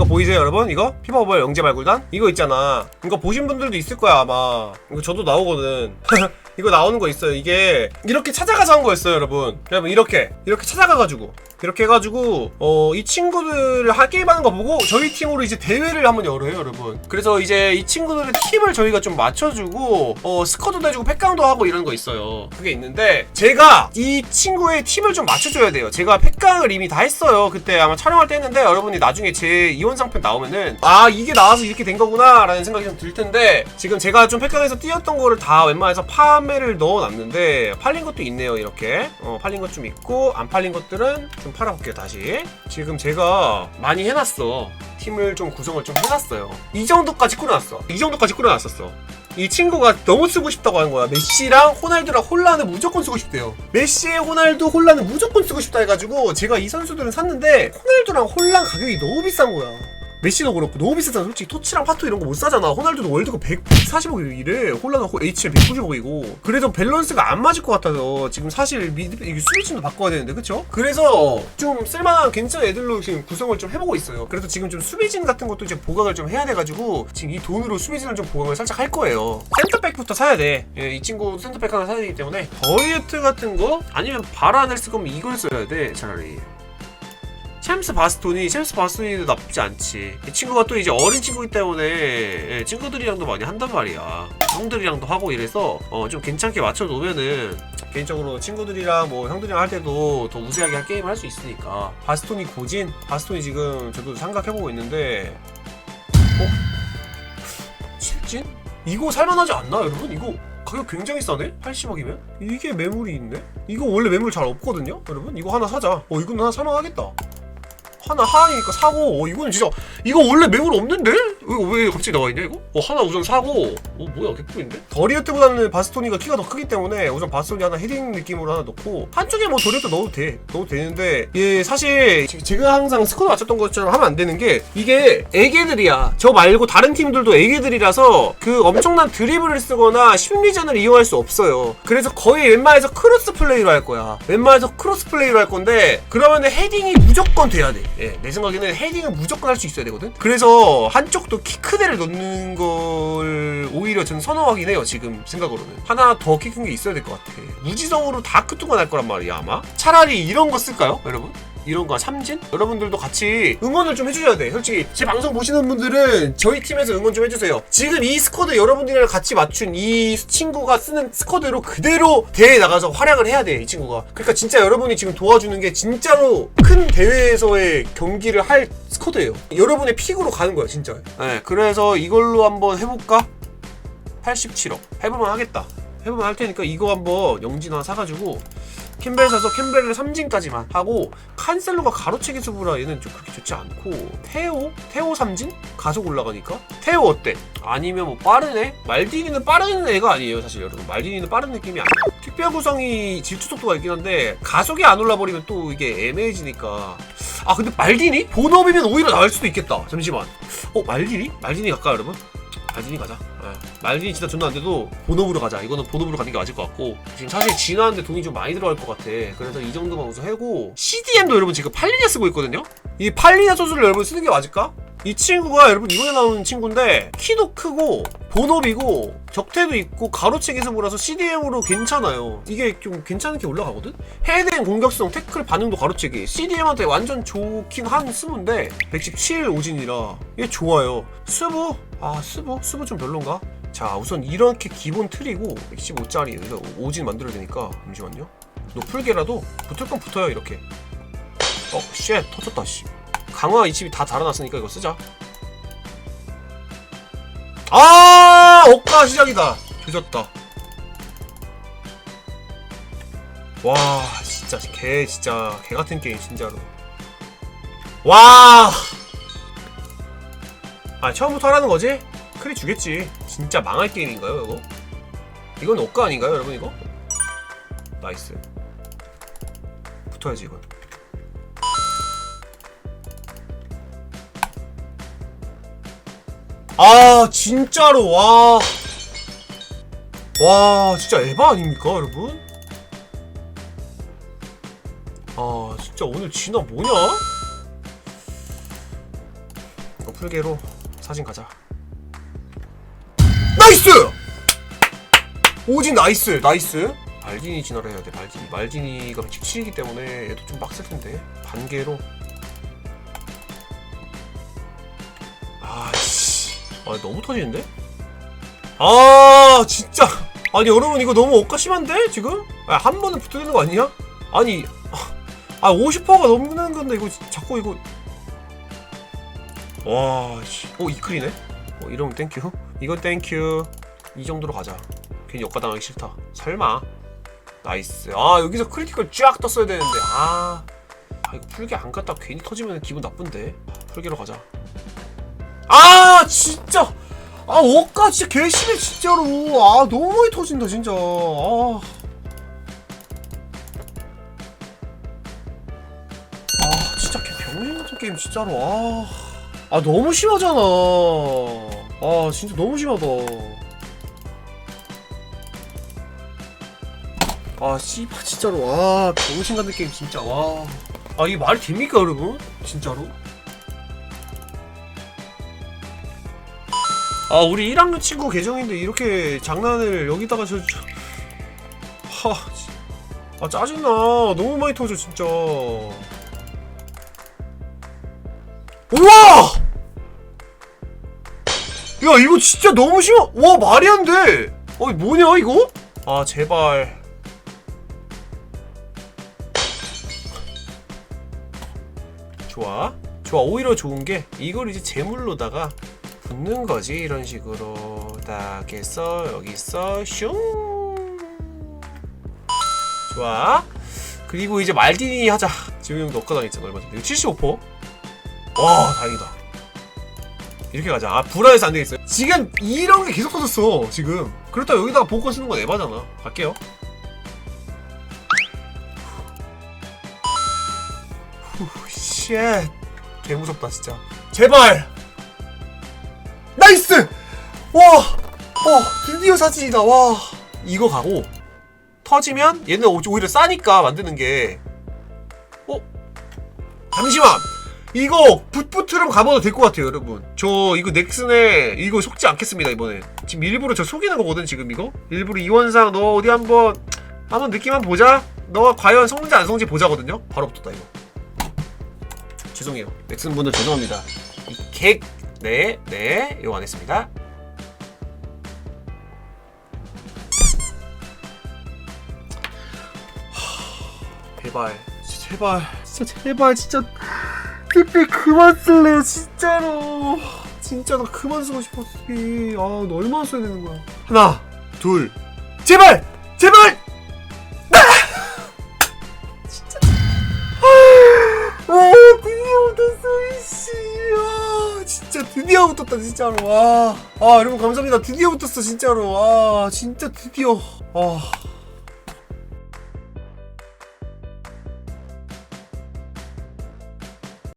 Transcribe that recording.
이거 보이세요 여러분? 이거? 피버볼 영재 발굴단? 이거 있잖아 이거 보신 분들도 있을 거야 아마 이거 저도 나오거든 이거 나오는 거 있어요 이게 이렇게 찾아가서 한 거였어요 여러분 여러분 이렇게 이렇게 찾아가가지고 이렇게 해가지고 어 이 친구들 하 게임하는 거 보고 저희 팀으로 이제 대회를 한번 열어요 여러분. 그래서 이제 이 친구들의 팀을 저희가 좀 맞춰주고 어 스쿼드도 해주고 팩강도 하고 이런 거 있어요. 그게 있는데 제가 이 친구의 팀을 좀 맞춰줘야 돼요. 제가 팩강을 이미 다 했어요. 그때 아마 촬영할 때 했는데 여러분이 나중에 제 이원 상편 나오면은 아 이게 나와서 이렇게 된 거구나 라는 생각이 좀 들 텐데 지금 제가 좀 팩강에서 띄었던 거를 다 웬만해서 판매를 넣어놨는데 팔린 것도 있네요 이렇게. 어, 팔린 것 좀 있고 안 팔린 것들은 좀 팔아볼게요 다시 지금 제가 많이 해놨어 팀을 좀 구성을 좀 해놨어요 이 정도까지 꾸려놨어 이 정도까지 꾸려놨었어 이 친구가 너무 쓰고 싶다고 하는 거야. 메시랑 호날두랑 홀란을 무조건 쓰고 싶대요. 메시의 호날두, 홀란을 무조건 쓰고 싶다 해가지고 제가 이 선수들은 샀는데 호날두랑 홀란 가격이 너무 비싼 거야. 메시도 그렇고 너무 비싸잖아. 솔직히 토치랑 파토 이런 거 못 사잖아. 호날두도 월드컵 140억 이래. 홀란은 HL 190억이고. 그래도 밸런스가 안 맞을 것 같아서 지금 사실 미드 이게 수비진도 바꿔야 되는데 그쵸? 그래서 좀 쓸만한 괜찮은 애들로 지금 구성을 좀 해보고 있어요. 그래서 지금 좀 수비진 같은 것도 이제 보강을 좀 해야 돼가지고 지금 이 돈으로 수비진을 좀 보강을 살짝 할 거예요. 센터백부터 사야 돼. 예, 이 친구 센터백 하나 사야 되기 때문에. 더이어트 같은 거 아니면 바란을 쓸 거면 이걸 써야 돼 차라리 챔스 바스토니, 챔스 바스토니도 나쁘지 않지. 이 친구가 또 이제 어린 친구이기 때문에 예, 친구들이랑도 많이 한단 말이야. 형들이랑도 하고 이래서 어, 좀 괜찮게 맞춰 놓으면은 개인적으로 친구들이랑 뭐 형들이랑 할 때도 더 우세하게 할 게임을 할 수 있으니까. 바스토니 고진? 바스토니 지금 저도 생각해보고 있는데 어? 칠진? 이거 살만하지 않나 여러분? 이거 가격 굉장히 싸네? 80억이면? 이게 매물이 있네? 이거 원래 매물 잘 없거든요? 여러분? 이거 하나 사자. 어, 이건 하나 살만하겠다. 하나 하니까 사고 어 이거는 진짜 이거 원래 매물 없는데? 이거 왜 갑자기 나와 있냐 이거? 어 하나 우선 사고. 어 뭐야 개꿀인데? 더리어트보다는 바스토니가 키가 더 크기 때문에 우선 바스토니 하나 헤딩 느낌으로 하나 넣고 한쪽에 뭐 더리어트 넣어도 돼. 넣어도 되는데 예 사실 제- 제가 항상 스코어 맞췄던 것처럼 하면 안 되는 게 이게 애기들이야. 저 말고 다른 팀들도 애기들이라서 그 엄청난 드리블을 쓰거나 심리전을 이용할 수 없어요. 그래서 거의 웬만해서 크로스 플레이로 할 거야. 웬만해서 크로스 플레이로 할 건데 그러면 헤딩이 무조건 돼야 돼. 예, 내 생각에는 헤딩은 무조건 할 수 있어야 되거든. 그래서 한쪽도 키 큰 애를 넣는 걸 오히려 저는 선호하긴 해요 지금 생각으로는. 하나 더 키 큰 게 있어야 될 것 같아. 무지성으로 다크투가 날 거란 말이야 아마. 차라리 이런 거 쓸까요 여러분? 이런 거 삼진? 여러분들도 같이 응원을 좀 해주셔야 돼. 솔직히 제 방송 보시는 분들은 저희 팀에서 응원 좀 해주세요. 지금 이 스쿼드 여러분들이랑 같이 맞춘 이 친구가 쓰는 스쿼드로 그대로 대회에 나가서 활약을 해야 돼. 이 친구가. 그러니까 진짜 여러분이 지금 도와주는 게 진짜로 큰 대회에서의 경기를 할 스쿼드예요. 여러분의 픽으로 가는 거야 진짜. 네, 그래서 이걸로 한번 해볼까? 87억. 해보면 하겠다. 해보면 할 테니까 이거 한번 영진 하나 사가지고 캠벨 사서 캠벨을 3진까지만 하고 칸셀로가 가로채기 수부라 얘는 좀 그렇게 좋지 않고 테오? 테오 3진? 가속 올라가니까? 테오 어때? 아니면 뭐 빠르네? 말디니는 빠른 애가 아니에요 사실 여러분 말디니는 빠른 느낌이 아니에요 특별 구성이 질주 속도가 있긴 한데 가속이 안 올라버리면 또 이게 애매해지니까 아 근데 말디니? 본업이면 오히려 나을 수도 있겠다 잠시만 어 말디니? 말디니 갈까 여러분? 말디니 가자. 예. 말디니 진짜 존나 안 돼도 본업으로 가자. 이거는 본업으로 가는 게 맞을 것 같고 지금 사실 진화하는데 돈이 좀 많이 들어갈 것 같아. 그래서 이 정도만 우선 하고 CDM도 여러분 지금 팔리냐 쓰고 있거든요. 이 팔리냐 소스를 여러분 쓰는 게 맞을까? 이 친구가 여러분 이번에 나오는 친구인데 키도 크고 본업이고 적태도 있고 가로채기 승부라서 CDM으로 괜찮아요. 이게 좀 괜찮게 올라가거든? 헤드앤 공격성, 태클 반응도 가로채기. CDM한테 완전 좋긴 한 스무인데 117 오진이라 이게 좋아요. 스부? 아 스부? 스부 좀 별론가? 자 우선 이렇게 기본 틀이고 115짜리 여기서 오진 만들어야 되니까 잠시만요. 높을게라도 붙을 건 붙어요 이렇게. 어, 쉣 터졌다 씨. 강화 이 집이 다 달아났으니까 이거 쓰자. 아, 억가 시작이다. 조졌다. 와, 진짜 개 진짜 개 같은 게임 진짜로. 와. 아, 처음부터 하라는 거지? 크리 주겠지. 진짜 망할 게임인가요, 이거? 이건 억가 아닌가요, 여러분 이거? 나이스. 붙어야지 이건. 아 진짜로 와. 와 진짜 에바 아닙니까 여러분? 아 진짜 오늘 진화 뭐냐? 이거 풀개로 사진 가자 나이스 오진 나이스 나이스 말진이 진화를 해야 돼 말진이 말진이가 17이기 때문에 얘도 좀 빡셀 텐데 반개로 아 너무 터지는데 아 진짜 아니 여러분 이거 너무 억가심한데 지금 아, 한 번에 붙어야 되는 거 아니야 아니 아 50%가 넘는 건데 이거 자꾸 이거 와, 씨. 어, 이클이네? 어, 이러면 땡큐. 이거 땡큐. 이 정도로 가자. 괜히 역가당하기 싫다. 설마. 나이스. 아, 여기서 크리티컬 쫙 떴어야 되는데. 아. 아, 이거 풀게 안 갔다 괜히 터지면 기분 나쁜데. 풀게로 가자. 아, 진짜. 아, 억가 진짜 개심해, 진짜로. 아, 너무 많이 터진다, 진짜. 아. 아, 진짜 개 병신 같은 게임, 진짜로. 아. 아 너무 심하잖아. 아 진짜 너무 심하다. 아 씨발 진짜로 와 병신 같은 게임 진짜 와. 아 이게 말이 됩니까 여러분? 진짜로? 아 우리 1학년 친구 계정인데 이렇게 장난을 여기다가 저, 저... 하, 진- 아 짜증나 너무 많이 터져 진짜. 우와! 야 이거 진짜 너무 심하 와 말이 안돼 어 뭐냐 이거? 아 제발 좋아 좋아 오히려 좋은 게 이걸 이제 제물로다가 붓는 거지 이런 식으로. 딱 해서 여기서 슝! 좋아. 그리고 이제 말디니 하자. 지금 형도 억가당했잖아 얼마 전에. 이거 75%? 와 다행이다. 이렇게 가자. 아 불안해서 안 되겠어요? 지금 이런 게 계속 터졌어 지금. 그렇다 고 여기다가 보고 쓰는 건 에바잖아. 갈게요. 후 쉣. 개무섭다 진짜. 제발 와 어, 드디어 사진이다. 와. 이거 가고 터지면 얘는 오- 오히려 싸니까 만드는 게. 어? 잠시만. 이거 붓붓트럼 가봐도 될 것 같아요 여러분. 저 이거 넥슨에 이거 속지 않겠습니다 이번에. 지금 일부러 저 속이는 거거든 지금 이거? 일부러 이원상 너 어디 한번 한번 느낌 한번 보자. 너가 과연 성지 안 성지 보자거든요? 바로 붙었다 이거. 죄송해요. 넥슨 분들 죄송합니다. 이 객 네네 이거 안 했습니다 제발. 진짜 제발. 진짜 제발 진짜. TP 그만 쓸래요 진짜로. 진짜 나 그만 쓰고 싶어 TP 아너 얼마나 써야 되는 거야. 하나 둘 제발! 제발! 아 드디어 붙었어 이씨. 아 진짜 드디어 붙었다 진짜로. 와. 아 여러분 감사합니다. 드디어 붙었어 진짜로. 아 진짜 드디어. 아